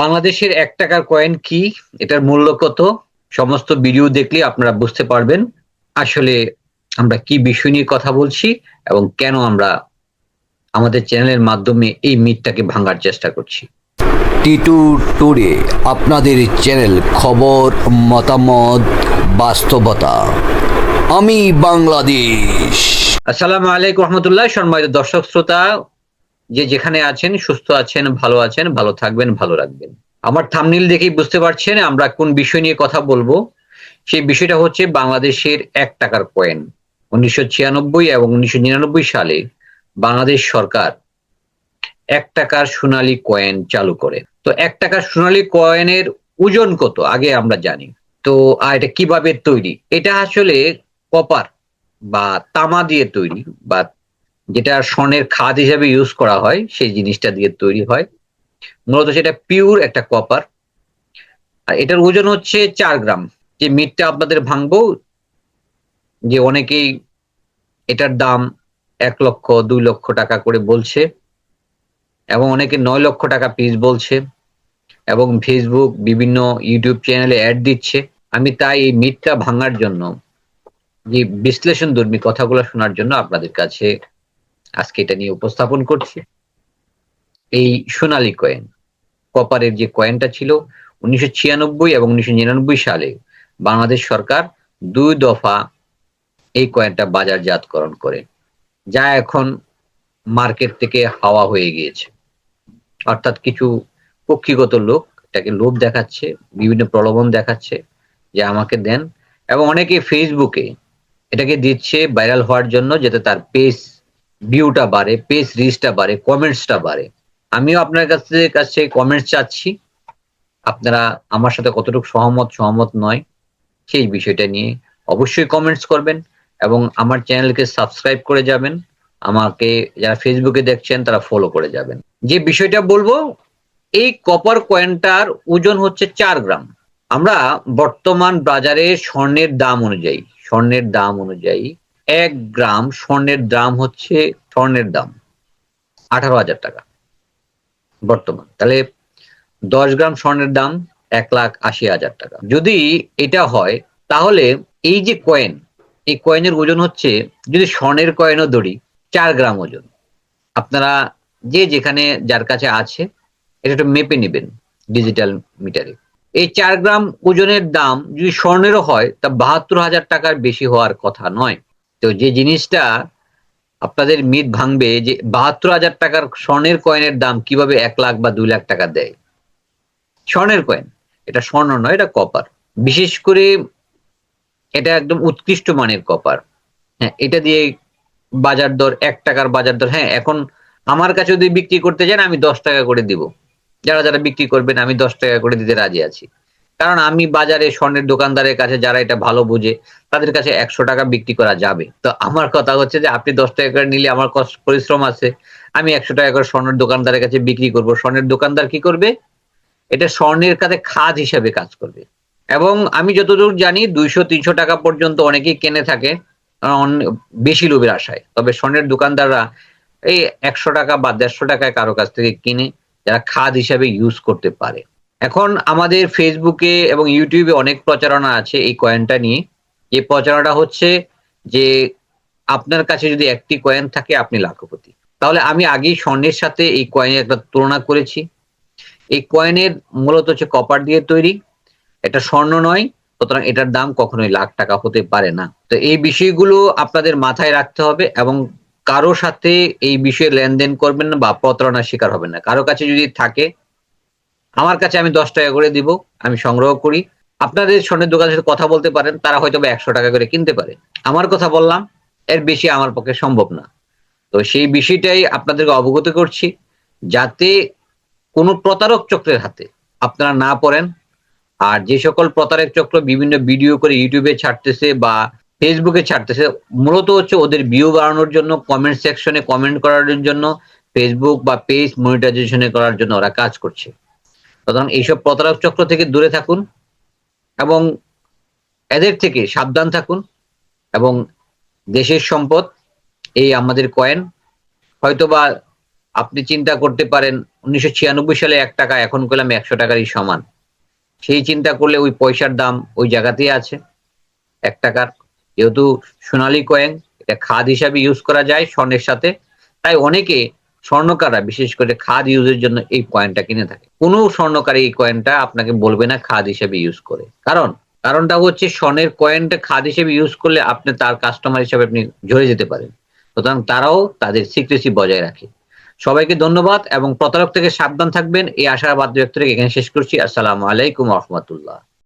বাংলাদেশের এক টাকার কয়েন কি? এটার মূল্য কত? সমস্ত ভিডিও দেখলে আপনারা বুঝতে পারবেন আসলে আমরা কি বিষয় নিয়ে কথা বলছি এবং কেন আমরা আমাদের চ্যানেলের মাধ্যমে এই মিথটাকে ভাঙার চেষ্টা করছি। টিটু টুডে আপনাদের চ্যানেল খবর মতামত বাস্তবতা। আমি বাংলাদেশ। আসসালামু আলাইকুম রহমতুল্লাহ সম্মানিত দর্শক শ্রোতা। যে যেখানে আছেন, সুস্থ আছেন, ভালো আছেন, ভালো থাকবেন, ভালো রাখবেন। আমার থামনিল দেখেই বুঝতে পারছেন আমরা কোন বিষয় নিয়ে কথা বলব। সেই বিষয়টা হচ্ছে বাংলাদেশের এক টাকার কয়েন উনিশশো ছিয়ানব্বই এবং উনিশশো নিরানব্বই সালে বাংলাদেশ সরকার এক টাকার সোনালী কয়েন চালু করে। তো এক টাকার সোনালী কয়েনের ওজন কত? আগে আমরা জানি। তো আর এটা কীভাবে তৈরি? এটা আসলে কপার বা তামা দিয়ে তৈরি বা যেটা স্বর্ণের খাদ হিসাবে ইউজ করা হয়, সেই জিনিসটা দিয়ে তৈরি হয়। মূলত সেটা পিওর একটা কপার আর এটার ওজন হচ্ছে চার গ্রাম। যে মিটটা আপনাদের ভাঙবো, যে অনেকেই এটার দাম এক লক্ষ, দুই লক্ষ টাকা করে বলছে, এবং অনেকে নয় লক্ষ টাকা পিস বলছে, এবং ফেসবুক বিভিন্ন ইউটিউব চ্যানেলে অ্যাড দিচ্ছে। আমি তাই এই মিটটা ভাঙার জন্য, যে বিশ্লেষণ ধর্মী কথাগুলো শোনার জন্য আপনাদের কাছে আজকে এটা নিয়ে উপস্থাপন করছি। এই সোনালী কয়েন কপারের যে কয়েনটা ছিল, উনিশশো ছিয়ানব্বই এবং উনিশশো নিরানব্বই সালে বাংলাদেশ সরকার দুই দফা এই কয়েনটা বাজারজাতকরণ করে, যা এখন মার্কেট থেকে হাওয়া হয়ে গিয়েছে। অর্থাৎ কিছু কক্ষিগত লোক এটাকে লোভ দেখাচ্ছে, বিভিন্ন প্রলোভন দেখাচ্ছে, যে আমাকে দেন। এবং অনেকে ফেসবুকে এটাকে দিচ্ছে ভাইরাল হওয়ার জন্য, যাতে তার পেজ ভিউটা বাড়ে পেজ রিচটা বাড়ে কমেন্টসটা বাড়ে। আমিও আপনার কাছে কাছে কমেন্টস চাচ্ছি। আপনারা আমার সাথে কতটুকু সহমত সহমত নয়, সেই বিষয়টা নিয়ে অবশ্যই কমেন্টস করবেন এবং আমার চ্যানেলকে সাবস্ক্রাইব করে যাবেন। আমাকে যারা ফেসবুকে দেখছেন, তারা ফলো করে যাবেন। যে বিষয়টা বলব, এই কপার কয়েনটার ওজন হচ্ছে চার গ্রাম। আমরা বর্তমান বাজারে স্বর্ণের দাম অনুযায়ী, স্বর্ণের দাম অনুযায়ী এক গ্রাম স্বর্ণের দাম হচ্ছে, স্বর্ণের দাম আঠারো হাজার টাকা বর্তমান। তাহলে দশ গ্রাম স্বর্ণের দাম এক লাখ আশি হাজার টাকা। যদি এটা হয়, তাহলে এই যে কয়েন এই কয়েনের ওজন হচ্ছে, যদি স্বর্ণের কয়েনও ধরি, চার গ্রাম ওজন। আপনারা যে যেখানে যার কাছে আছে, এটা একটু মেপে নেবেন ডিজিটাল মিটারে এই চার গ্রাম ওজনের দাম যদি স্বর্ণেরও হয়, তা বাহাত্তর হাজার টাকার বেশি হওয়ার কথা নয়। তো যে জিনিসটা আপনাদের মিট ভাঙবে যে বাহাত্তর হাজার টাকার স্বর্ণের কয়েনের দাম কীভাবে এক লাখ বা দুই লাখ টাকা দেয়? স্বর্ণের কয়েন এটা স্বর্ণ নয়, এটা কপার বিশেষ করে এটা একদম উৎকৃষ্ট মানের কপার হ্যাঁ এটা দিয়ে বাজার দর, এক টাকার বাজার দর হ্যাঁ এখন আমার কাছে যদি বিক্রি করতে যান আমি দশ টাকা করে দিব। যারা যারা বিক্রি করবেন, আমি দশ টাকা করে দিতে রাজি আছি। কারণ আমি বাজারে স্বর্ণের দোকানদারের কাছে যারা এটা ভালো বুঝে, তাদের কাছে একশো টাকা বিক্রি করা যাবে। তো আমার কথা হচ্ছে যে আপনি দশ টাকা করে নিলে আমার কষ্ট পরিশ্রম আছে, আমি একশো টাকা করে স্বর্ণের দোকানদারের কাছে বিক্রি করব। স্বর্ণের দোকানদার কি করবে? এটা স্বর্ণের কাছে খাদ হিসাবে কাজ করবে। এবং আমি যতদূর জানি, দুইশো, তিনশো টাকা পর্যন্ত অনেকেই কেনে থাকে বেশি লোভের আশায়। তবে স্বর্ণের দোকানদাররা এই একশো টাকা বা দেড়শো টাকায় কারও কাছ থেকে কিনে, যারা খাদ হিসাবে ইউজ করতে পারে। এখন আমাদের ফেসবুকে এবং ইউটিউবে অনেক প্রচারণা আছে এই কয়েনটা নিয়ে। যে প্রচারণাটা হচ্ছে যে আপনার কাছে যদি একটি কয়েন থাকে, আপনি লাখপতি। তাহলে আমি আগেই স্বর্ণের সাথে এই কয়েনের একটা তুলনা করেছি। এই কয়েনের মূলত হচ্ছে কপার দিয়ে তৈরি। এটা স্বর্ণ নয়, সুতরাং এটার দাম কখনোই লাখ টাকা হতে পারে না। তো এই বিষয়গুলো আপনাদের মাথায় রাখতে হবে এবং কারও সাথে এই বিষয়ে লেনদেন করবেন না বা প্রতারণার শিকার হবেন না। কারও কাছে যদি থাকে আমার কাছে আমি দশ টাকা করে দিব, আমি সংগ্রহ করি। আপনাদের স্বর্ণের দোকানের সাথে কথা বলতে পারেন, তারা হয়তো বা একশো টাকা করে কিনতে পারে। আমার কথা বললাম, এর বেশি আমার পক্ষে সম্ভব না। তো সেই বিষয়টাই আপনাদেরকে অবগত করছি, যাতে কোনো প্রতারক চক্রের হাতে আপনারা না পড়েন। আর যে সকল প্রতারক চক্র বিভিন্ন ভিডিও করে ইউটিউবে ছাড়তেছে বা ফেসবুকে ছাড়তেছে, মূলত হচ্ছে ওদের ভিউ বাড়ানোর জন্য কমেন্ট সেকশনে কমেন্ট করার জন্য ফেসবুক বা পেজ মনিটাইজেশনে করার জন্য ওরা কাজ করছে। সুতরাং এইসব প্রতারক চক্র থেকে দূরে থাকুন এবং এদের থেকে সাবধান থাকুন এবং দেশের সম্পদ, এই আমাদের কয়েন হয়তোবা আপনি চিন্তা করতে পারেন উনিশশো ছিয়ানব্বই সালে এক টাকা, এখন করলাম একশো টাকারই সমান। সেই চিন্তা করলে ওই পয়সার দাম ওই জায়গাতেই আছে, এক টাকার। যেহেতু সোনালি কয়েন এটা খাদ হিসাবে ইউজ করা যায় স্বর্ণের সাথে। তাই অনেকে স্বর্ণকাররা, বিশেষ করে খাদ ইউজের জন্য এই কয়েনটা কিনে থাকে। কোনো স্বর্ণকার এই কয়েনটা আপনাকে বলবে না খাদ হিসাবে ইউজ করে। কারণ, কারণটা হচ্ছে স্বর্ণের কয়েনটা খাদ হিসেবে ইউজ করলে আপনি তার কাস্টমার হিসেবে আপনি ঝরে যেতে পারেন। সুতরাং তারাও তাদের সিক্রেসি বজায় রাখে। সবাইকে ধন্যবাদ এবং প্রতারক থেকে সাবধান থাকবেন। এই ব্যক্ত রেখে এখানে শেষ করছি। আসসালামু আলাইকুম রহমতুল্লাহ।